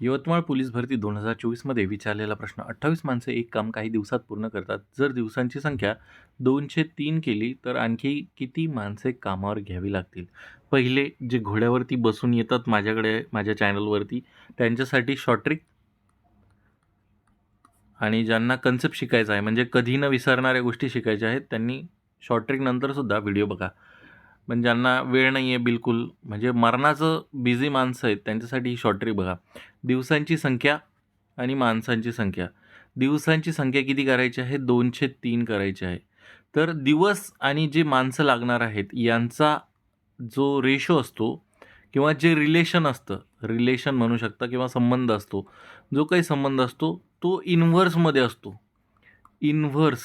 Yavatmal police भरती दोन हजार चोवीसमध्ये विचारलेला प्रश्न अठ्ठावीस माणसं एक काम काही दिवसात पूर्ण करतात. जर दिवसांची संख्या दोनशे तीन केली तर आणखी किती माणसे कामावर घ्यावी लागतील? पहिले जे घोड्यावरती बसून येतात माझ्याकडे माझ्या चॅनलवरती त्यांच्यासाठी शॉर्ट्रिक आणि ज्यांना कन्सेप्ट शिकायचा आहे म्हणजे कधी न विसरणाऱ्या गोष्टी शिकायच्या आहेत त्यांनी शॉर्ट्रिकनंतरसुद्धा नंतरसुद्धा व्हिडिओ बघा. पण ज्यांना वेळ नाही आहे बिलकुल म्हणजे मरणाचं बिझी माणसं आहेत त्यांच्यासाठी ही शॉर्ट बघा. दिवसांची संख्या आणि माणसांची संख्या. दिवसांची संख्या किती करायची आहे? दोनशे तीन करायची आहे. तर दिवस आणि जे माणसं लागणार आहेत यांचा जो रेशो असतो किंवा जे रिलेशन असतं रिलेशन म्हणू शकता किंवा संबंध असतो जो काही संबंध असतो तो इन्व्हर्समध्ये असतो. इन्व्हर्स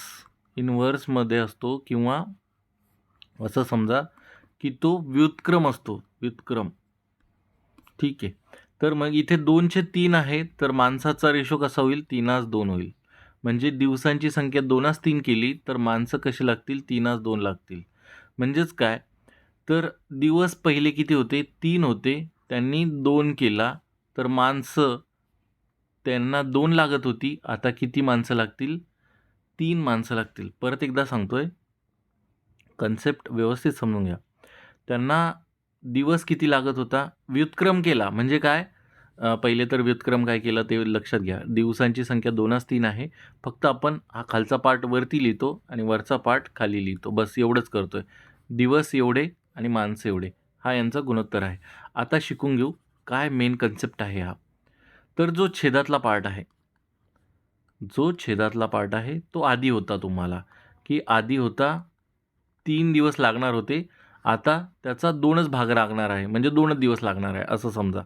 इन्व्हर्समध्ये असतो किंवा असं समजा की तो व्युत्क्रम असतो व्युत्क्रम. ठीक आहे. तर मग इथे दोनशे तीन आहे तर माणसाचा रेशो कसा होईल? तीनास दोन होईल. म्हणजे दिवसांची संख्या दोनास तीन केली तर माणसं कशी लागतील? तीनास दोन लागतील. म्हणजेच काय? तर दिवस पहिले किती होते? तीन होते. त्यांनी दोन केला तर माणसं त्यांना दोन लागत होती. आता किती माणसं लागतील? तीन माणसं लागतील. परत एकदा सांगतोय. कन्सेप्ट व्यवस्थित समजून घ्या. त्यांना दिवस किती लागत होता? व्युत्क्रम केला. म्हणजे काय? पहिले तर व्युत्क्रम काय केला ते लक्षात घ्या. दिवसांची संख्या दोनच तीन आहे. फक्त आपण हा खालचा पार्ट वरती लिहितो आणि वरचा पार्ट खाली लिहितो. बस एवढंच करतो आहे दिवस एवढे आणि माणसं एवढे. हा यांचा गुणोत्तर आहे. आता शिकून घेऊ काय मेन कन्सेप्ट आहे हा. तर जो छेदातला पार्ट आहे जो छेदातला पार्ट आहे तो आधी होता तुम्हाला. की आधी होता तीन दिवस लागणार होते. आता त्याचा दोनच भाग लागणार आहे म्हणजे दोनच दिवस लागणार आहे असं समजा.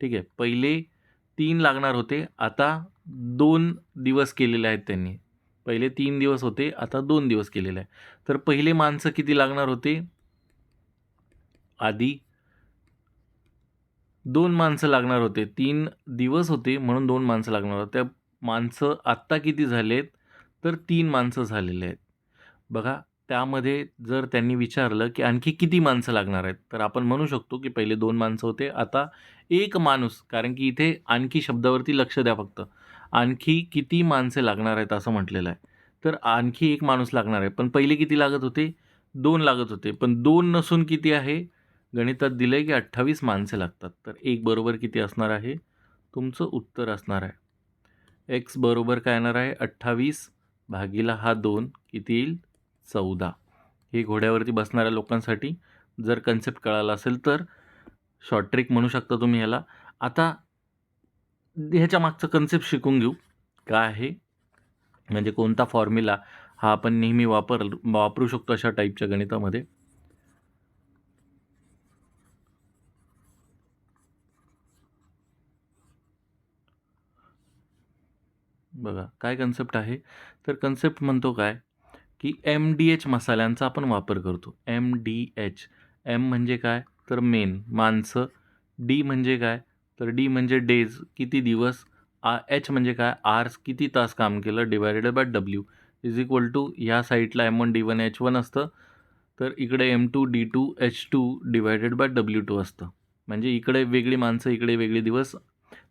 ठीक आहे पहिले तीन लागणार होते आता दोन दिवस केलेले आहेत त्यांनी. पहिले तीन दिवस होते आता दोन दिवस केलेले आहे. तर पहिले माणसं किती लागणार होते? आधी दोन माणसं लागणार होते तीन दिवस होते म्हणून दोन माणसं लागणार होते. त्या माणसं आत्ता किती झालेत? तर तीन माणसं झालेले आहेत. बघा त्यामध्ये जर त्यांनी विचारलं की आणखी किती माणसं लागणार आहेत तर आपण म्हणू शकतो की पहिले दोन माणसं होते आता एक माणूस कारण की इथे आणखी शब्दावरती लक्ष द्या फक्त आणखी किती माणसे लागणार आहेत असं म्हटलेलं आहे. तर आणखी एक माणूस लागणार आहे पण पहिले किती लागत होते? दोन लागत होते पण दोन नसून किती आहे? गणितात दिलं आहे की अठ्ठावीस माणसे लागतात तर एक बरोबर किती असणार आहे? तुमचं उत्तर असणार आहे. एक्स बरोबर काय येणार आहे? अठ्ठावीस भागीला हा दोन किती येईल? चौदा. हे घोड्यावरती बसणाऱ्या लोकांसाठी जर कन्सेप्ट कळाला असेल तर शॉर्ट ट्रिक म्हणू शकता तुम्ही ह्याला आता ह्याच्या मागचं कन्सेप्ट शिकून घेऊ. काय आहे? म्हणजे कोणता फॉर्म्युला हा आपण नेहमी वापर वापरू शकतो अशा टाईपच्या गणितामध्ये? बघा काय कन्सेप्ट आहे? तर कन्सेप्ट म्हणतो काय? की एम डी एच मसाल्यांचा आपण वापर करतो. एम डी एच एम म्हणजे काय? तर मेन माणसं. डी म्हणजे काय? तर डी म्हणजे डेज किती दिवस? आ एच म्हणजे काय? आर्स किती तास काम केलं? Divided by W is equal to ह्या साईडला M one D one H one असतं. तर इकडे M two D two H two divided by W two असतं. म्हणजे इकडे वेगळी माणसं इकडे वेगळे दिवस.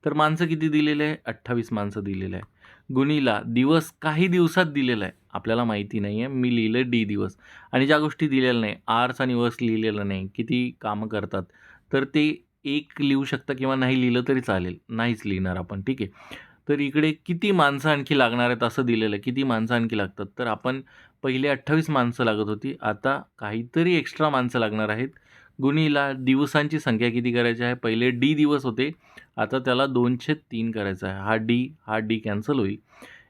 तर माणसं किती दिलेले आहे? अठ्ठावीस माणसं दिलेले आहे. गुणीला दिवस काही दिवसात दिलेला आहे. आपल्याला माहिती नाही आहे मी लिहिलं डी दिवस. आणि ज्या गोष्टी दिलेल्या नाही आर्स आणि वर्स लिहिलेलं नाही किती कामं करतात तर ते एक लिहू शकता किंवा नाही लिहिलं तरी चालेल. नाहीच लिहिणार आपण ठीक आहे? तर इकडे किती माणसं आणखी लागणार आहेत असं दिलेलं आहे. किती माणसं आणखी लागतात? तर आपण पहिले अठ्ठावीस माणसं लागत होती. आता काहीतरी एक्स्ट्रा माणसं लागणार आहेत. गुणीला दिवसांची संख्या किती करायची आहे? पहिले डी दिवस होते. आता त्याला दोनशे तीन करायचा आहे. हा डी हा डी कॅन्सल होईल.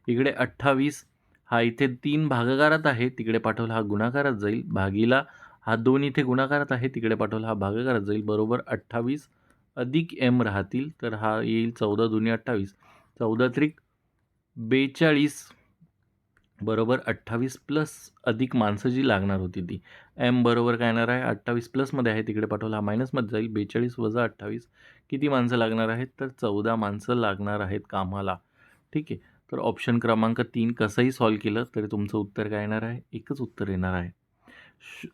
इकडे अठ्ठावीस हा इथे तीन भागाकारात आहे तिकडे पाठवला हा गुणाकारात जाईल. भागीला हा दोन इथे गुणाकारात आहे तिकडे पाठवला हा भागाकारात जाईल. बरोबर अठ्ठावीस अधिक एम राहतील तर हा येईल चौदा दोन्ही अठ्ठावीस. चौदा त्रिक बेचाळीस बरोबर अठ्ठावीस प्लस अधिक माणसं जी लागणार होती ती. एम बरोबर काय येणार आहे? अठ्ठावीस प्लसमध्ये आहे तिकडे पाठवला हा मायनसमध्ये जाईल. बेचाळीस वजा अठ्ठावीस किती माणसं लागणार आहेत? तर चौदा माणसं लागणार आहेत कामाला. ठीक आहे. तर ऑप्शन क्रमांक तीन कसंही सॉल्व केलं तरी तुमचं उत्तर काय येणार आहे एकच उत्तर येणार आहे श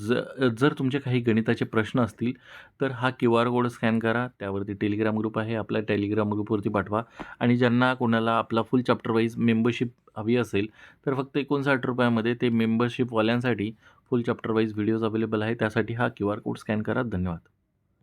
ज जर तुमचे काही गणिताचे प्रश्न असतील, तर हा क्यू आर कोड स्कॅन करा. त्यावरती टेलिग्राम ग्रुप आहे. आपल्या टेलिग्राम ग्रुपवरती पाठवा आणि ज्यांना कोणाला आपला फुल चॅप्टर वाईज मेंबरशिप हवी असेल, तर फक्त एकोणसाठ रुपयामध्ये ते मेंबरशिपवाल्यांसाठी full chapter wise videos available आहे. त्यासाठी हा क्यू आर कोड स्कॅन करा. धन्यवाद.